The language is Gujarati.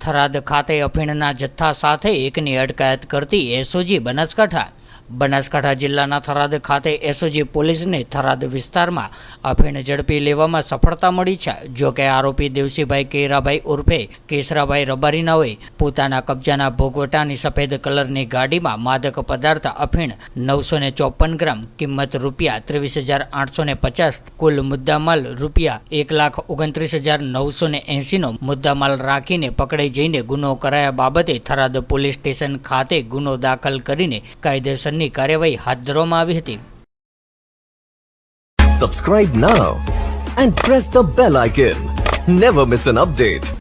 થરાદ ખાતે અફીણના જથ્થા સાથે એકની અટકાયત કરતી એસઓજી બનાસકાંઠા બનાસકાંઠા જિલ્લાના થરાદ ખાતે એસઓજી પોલીસને થરાદ વિસ્તારમાં અફીણ ઝડપી લેવામાં સફળતા મળી છે. જો કે આરોપી દેવસીભાઈ કેરાભાઈ ઉર્ફે કેસરાભાઈ રબારીનાઓએ પોતાના કબજાના ભોગવટાની સફેદ કલરની ગાડીમાં માદક પદાર્થ અફીણ નવસો ચોપન ગ્રામ કિંમત રૂપિયા ત્રેવીસ હજાર આઠસો પચાસ, કુલ મુદ્દામાલ રૂપિયા એક લાખ ઓગણત્રીસ હજાર નવસો ને એંસીનો મુદ્દામાલ રાખીને પકડાઈ જઈને ગુનો કરાયા બાબતે થરાદ પોલીસ સ્ટેશન ખાતે ગુનો દાખલ કરીને કાયદેસરની કાર્યવાહી હાથ ધરવામાં આવી હતી Subscribe now and press the bell icon. Never miss an update.